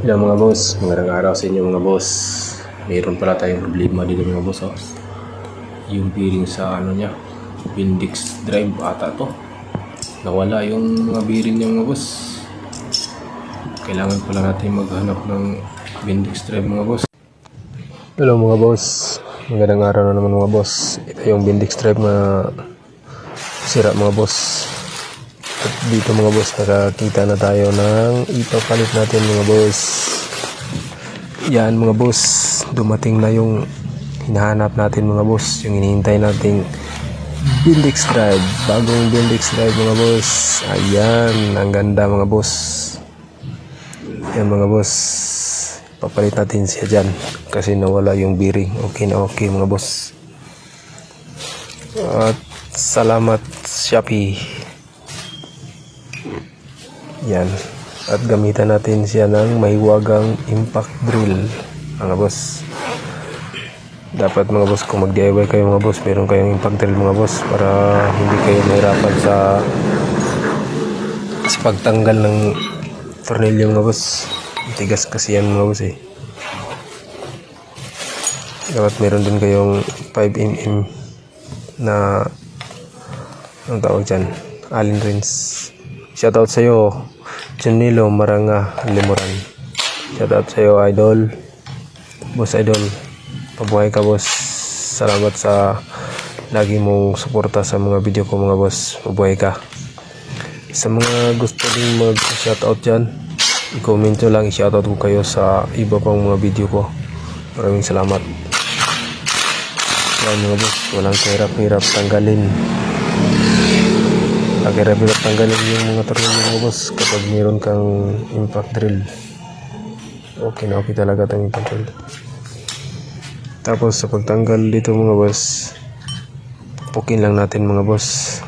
Hello mga boss, magandang araw sa inyo mga boss. Mayroon pala tayong problema dito mga boss. Oh. Yung bearing sa ano niya, Bindix drive ata to. Nawala yung mga bearing niya mga boss. Kailangan pala natin maghanap ng Bindix drive mga boss. Hello mga boss, magandang araw na naman mga boss. Ito yung Bindix drive na sira mga boss. At dito mga boss, nakakita na tayo ng ipapalit natin mga boss. Yan mga boss, dumating na yung hinahanap natin mga boss. Yung hinihintay nating Bindix Drive. Bagong Bindix Drive mga boss. Ayan, ang ganda mga boss. Yan mga boss. Papalit natin siya dyan. Kasi nawala yung bearing. Okay na okay mga boss. At salamat Shopee. Yan. At gamitan natin siya ng mahiwagang impact drill, mga boss. Dapat mga boss, kung mag-DIY kayo mga boss, meron kayong impact drill mga boss para hindi kayo mahirapan sa sa pagtanggal ng tornilyo mga boss. Tigas kasi yan mga boss eh. Dapat meron din kayong 5mm na ang tawag dyan, Allen wrench. Shoutout sa'yo, Junilo Maranga Limuran. Shoutout sa'yo, Idol. Boss Idol. Pabuhay ka, boss. Salamat sa lagi mong suporta sa mga video ko, mga boss. Pabuhay ka. Sa mga gusto din mag-shoutout dyan, i-comment nyo lang, i-shoutout ko kayo sa iba pang mga video ko. Maraming salamat. Yan mga boss, walang kahirap-hirap tanggalin Pagkirap-hirap tanggalin yung mga tornilyo mga boss kapag meron kang impact drill. Okay na okay talaga itong impact drill. Tapos sa pagtanggal dito mga boss, pukin lang natin mga boss.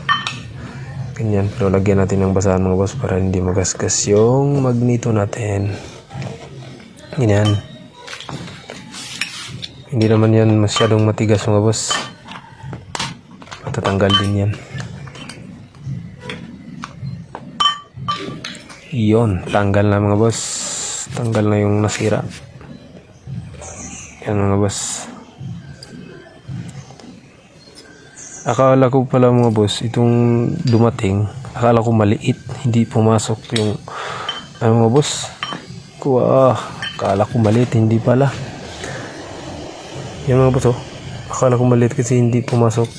Ganyan, pero lagyan natin ng basahan mga boss para hindi magasgas yung magneto natin. Ganyan. Hindi naman yan masyadong matigas mga boss. Matatanggal din yan. Iyon, tanggal na mga boss. Tanggal na yung nasira. Yan mga boss. Akala ko pala mga boss, itong dumating, akala ko maliit, hindi pumasok yung ano mga boss. Ko ah, akala ko maliit, hindi pala. Yan mga boss oh. Akala ko maliit kasi hindi pumasok.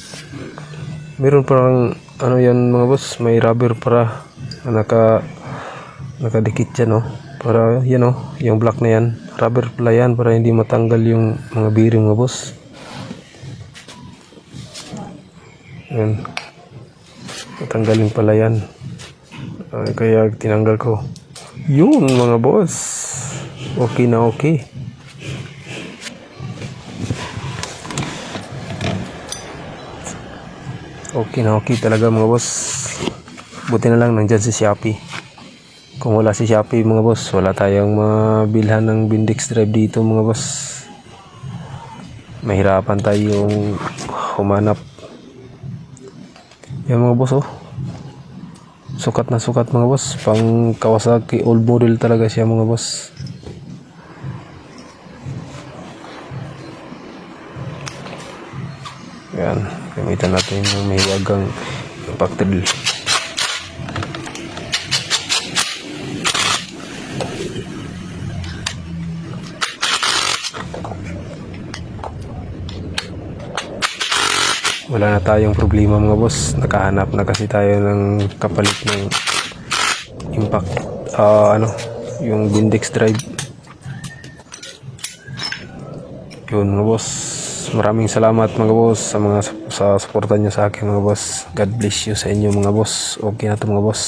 Meron parang ano yan mga boss, may rubber para na naka nakadikit yan oh. Para yan oh yung black na yan rubber pala yan para hindi matanggal yung mga bearing mga boss. Yan matanggalin pala yan. Ay, kaya tinanggal ko. Yun mga boss. Okay na okay. Okay na okay talaga mga boss. Buti na lang nandyan si Shopee kung wala si Shopee mga boss, wala tayong mabilhan ng Bindix Drive dito mga boss. Mahirapan tayong humanap. Yan mga boss oh. Sukat na sukat mga boss. Pang Kawasaki old model talaga siya mga boss. Yan. Gamitan natin yung may wagang impact wala na tayong problema mga boss. Nakahanap na kasi tayo ng kapalit ng impact. Ah ano? Yung Bindex drive. Yun mga boss. Maraming salamat mga boss sa mga sa suporta nyo sa akin mga boss. God bless you sa inyo mga boss. Okay na to mga boss